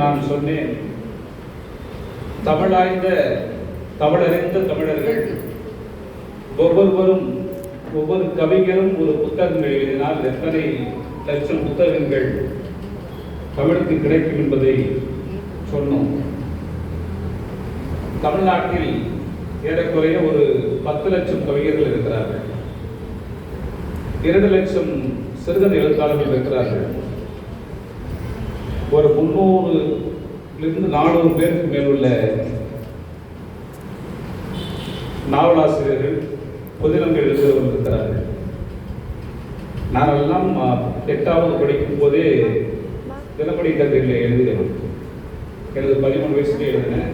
நான் சொன்னேன். தமிழாய்ந்த தமிழறிந்த தமிழர்கள் ஒவ்வொருவரும் ஒவ்வொரு கவிஞரும் ஒரு புத்தகங்கள் எழுதினால் எத்தனை லட்சம் புத்தகங்கள் தமிழுக்கு கிடைக்கும் என்பதை சொன்னோம். தமிழ்நாட்டில் ஏறக்குறைய ஒரு பத்து லட்சம் கவிஞர்கள் இருக்கிறார்கள். இரண்டு லட்சம் சிறுகதை எழுத்தாளர்கள் இருக்கிறார்கள். ஒரு முந்நூறுலிருந்து நானூறு பேருக்கு மேலுள்ள நாவலாசிரியர்கள் புதினங்கள் எழுதுகிறவர்கள் இருக்கிறார்கள் நாங்கள்லாம் எட்டாவது படிக்கும் போதே தினப்படி கதைகளை எழுதினேன் எனது பதிமூணு வயசுலேயே எழுதினேன்.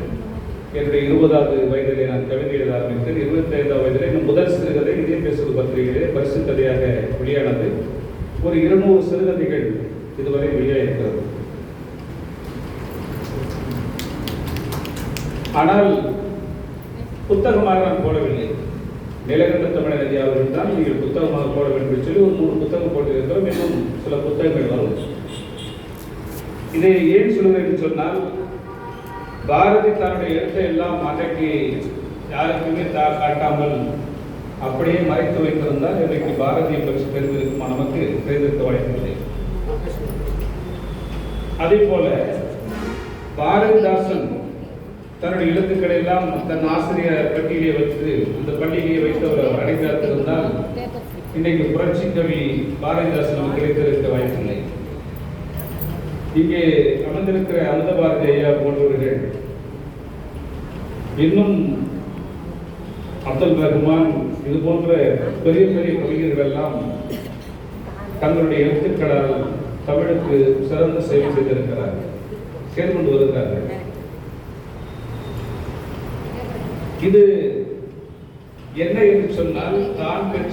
என்னுடைய இருபதாவது வயதிலே நான் கவிதை எழுத ஆரம்பித்தேன். இருபத்தி ஐந்தாவது வயதிலே என் முதல் சிறுகதை இதே பேசுவது பத்திரிகையிலே பரிசு கதையாக வெளியானது. ஒரு இருநூறு சிறுகதைகள் இதுவரை வெளியாயிருக்கிறது. ஆனால் புத்தகமாக நான் போடவில்லை. நிலகண்ட தமிழர் ஐயாவர்கள் தான் நீங்கள் புத்தகமாக போட வேண்டும் என்று சொல்லி ஒரு மூணு புத்தகம் போட்டிருக்கிறோம். இன்னும் சில புத்தகங்கள் வரும். இதை ஏன் சொல்கிறேன் என்று சொன்னால் பாரதி தன்னுடைய எழுத்தை எல்லாம் அன்றைக்கு யாருக்குமே தா காட்டாமல் அப்படியே மறைத்து வைத்திருந்தால் இன்றைக்கு பாரதியை பற்றி தெரிந்திருக்குமா? நமக்கு தெரிந்திருக்க வாய்ப்பில்லை. அதே போல பாரதிதாசன் தன்னுடைய எழுத்துக்களை எல்லாம் தன் ஆசிரியர் பட்டியலே வைத்து அந்த பள்ளியிலே வைத்து அவர் அடைந்திருந்தால் இன்னைக்கு புரட்சி கவி பாரதிதாசன் நமக்கு கிடைத்திருக்க வாய்ப்பில்லை. இங்கே அமர்ந்திருக்கிற அந்த பாரதி ஐயா போன்றவர்கள் இன்னும் அப்துல் ரஹ்மான் இது போன்ற பெரிய பெரிய கவிஞர்கள் எல்லாம் தங்களுடைய எழுத்துக்களால் தமிழுக்கு சிறந்த சேவை செய்திருக்கிறார்கள் செய்து வருகிறார்கள். இது என்ன என்று சொன்னால் தான் பெற்ற